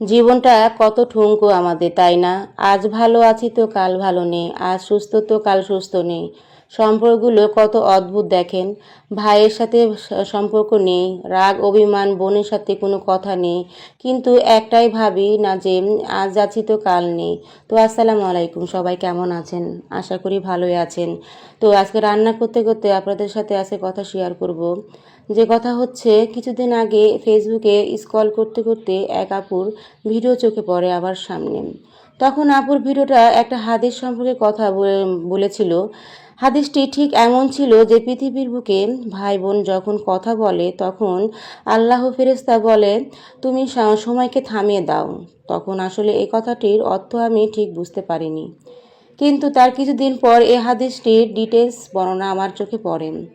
জীবনটা কত ঠুনকো আমাদের, তাই না? আজ ভালো আছি তো কাল ভালো নেই, আজ সুস্থ তো কাল সুস্থ নেই। সম্পর্কগুলো কত অদ্ভুত দেখেন। ভাইয়ের সাথে সম্পর্ক নেই, রাগ, অভিমান, বোনের সাথে কোনো কথা নেই। কিন্তু একটাই ভাবি না যে আজ আছি তো কাল নেই। তো আসসালামু আলাইকুম, সবাই কেমন আছেন? আশা করি ভালোই আছেন। তো আজকে রান্না করতে করতে আপনাদের সাথে আজকে কথা শেয়ার করব। যে কথা হচ্ছে, কিছুদিন আগে ফেসবুকে স্ক্রল করতে করতে এক আপুর ভিডিও চোখে পড়ে আমার সামনে। তখন আপুর ভিডিওটা একটা হাদিস সম্পর্কে কথা বলে- বলেছিল। হাদিসটি ঠিক এমন ছিল যে পৃথিবীর বুকে ভাই বোন যখন কথা বলে, তখন আল্লাহ ফেরেস্তা বলে, তুমি সময়কে থামিয়ে দাও। তখন আসলে এই কথাটির অর্থ আমি ঠিক বুঝতে পারিনি। কিন্তু তার কিছুদিন পর এ হাদিসটির ডিটেলস বর্ণনা আমার চোখে পড়ে।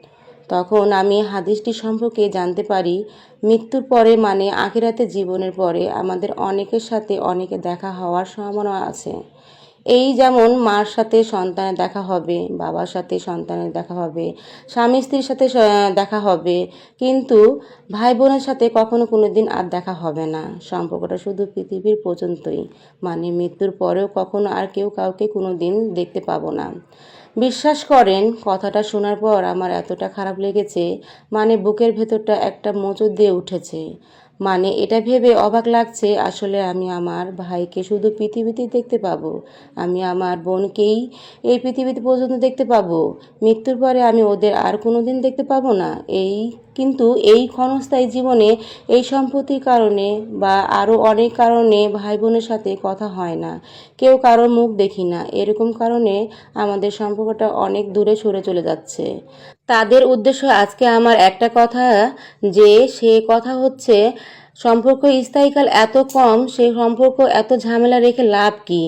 তখন আমি হাদিসটি সম্পর্কে জানতে পারি, মৃত্যুর পরে মানে আখিরাতে জীবনের পরে আমাদের অনেকের সাথে অনেকে দেখা হওয়ার সম্ভাবনা আছে। এই যেমন মার সাথে সন্তানের দেখা হবে, বাবার সাথে সন্তানের দেখা হবে, স্বামী স্ত্রীর সাথে দেখা হবে, কিন্তু ভাই বোনের সাথে কখনো কোনো দিন আর দেখা হবে না। সম্পর্কটা শুধু পৃথিবীর পর্যন্তই মানে মৃত্যুর পরেও কখনো আর কেউ কাউকে কোনো দিন দেখতে পাবো না। বিশ্বাস করেন, কথাটা শোনার পর আমার এতটা খারাপ লেগেছে মানে বুকের ভেতরটা একটা মোচড় দিয়ে উঠেছে। মানে এটা ভেবে অবাক লাগছে, আসলে আমি আমার ভাইকে শুধু পৃথিবীতেই দেখতে পাবো। আমি আমার বোনকেই এই পৃথিবীতে পর্যন্ত দেখতে পাবো। মৃত্যুর পরে আমি ওদের আর কোনো দিন দেখতে পাবো না। এই কিন্তু এই ক্ষণস্থায়ী জীবনে এই সম্পত্তির কারণে বা আরও অনেক কারণে ভাই বোনের সাথে কথা হয় না। কেউ কারোর মুখ দেখি না। এরকম কারণে আমাদের সম্পর্কটা অনেক দূরে সরে চলে যাচ্ছে। তাদের উদ্দেশ্য আজকে আমার একটা কথা যে সে কথা হচ্ছে সম্পর্ক স্থায়ীকাল এত কম, সেই সম্পর্ক এত ঝামেলা রেখে লাভ কি?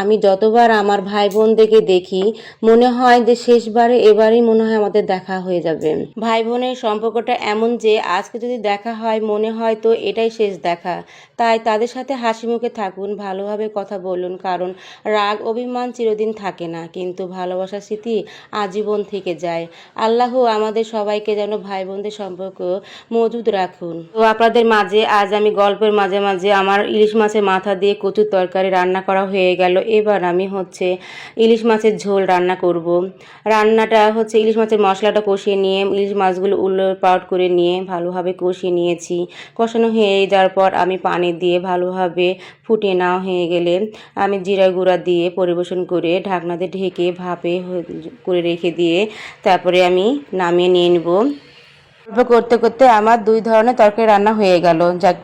আমি যতবার আমার ভাই বোনদেরকে দেখি, মনে হয় যে শেষবারে এবারেই মনে হয় আমাদের দেখা হয়ে যাবে। ভাই বোনের সম্পর্কটা এমন যে, আজকে যদি দেখা হয়, মনে হয় তো এটাই শেষ দেখা। তাই তাদের সাথে হাসি মুখে থাকুন, ভালোভাবে কথা বলুন, কারণ রাগ, অভিমান চিরদিন থাকে না। কিন্তু ভালোবাসার স্মৃতি আজীবন থেকে যায়। আল্লাহ আমাদের সবাইকে যেন ভাই বোনদের সম্পর্ক মজুদ রাখুন। তো আপনাদের মাঝে আজ আমি গল্পের মাঝে মাঝে আমার ইলিশ মাছের মাথা দিয়ে কচুর তরকারি রান্না করা হয়ে গেল। এবার আমি হচ্ছে ইলিশ মাছের ঝোল রান্না করব। রান্নাটা হচ্ছে ইলিশ মাছের মশলাটা কষিয়ে নিয়ে, ইলিশ মাছগুলো উল্লট পাউট করে নিয়ে ভালোভাবে কষিয়ে নিয়েছি। কষানো হয়ে যাওয়ার পর আমি পানি দিয়ে ভালোভাবে ফুটিয়ে নেওয়া হয়ে গেলে আমি জিরা গুঁড়া দিয়ে পরিবেশন করে ঢাকনা দিয়ে ঢেকে ভাপে করে রেখে দিয়ে তারপরে আমি নামিয়ে নিয়ে নেব। করতে করতে আমার দুই ধরনের তরকারি রান্না হয়ে গেল। যাক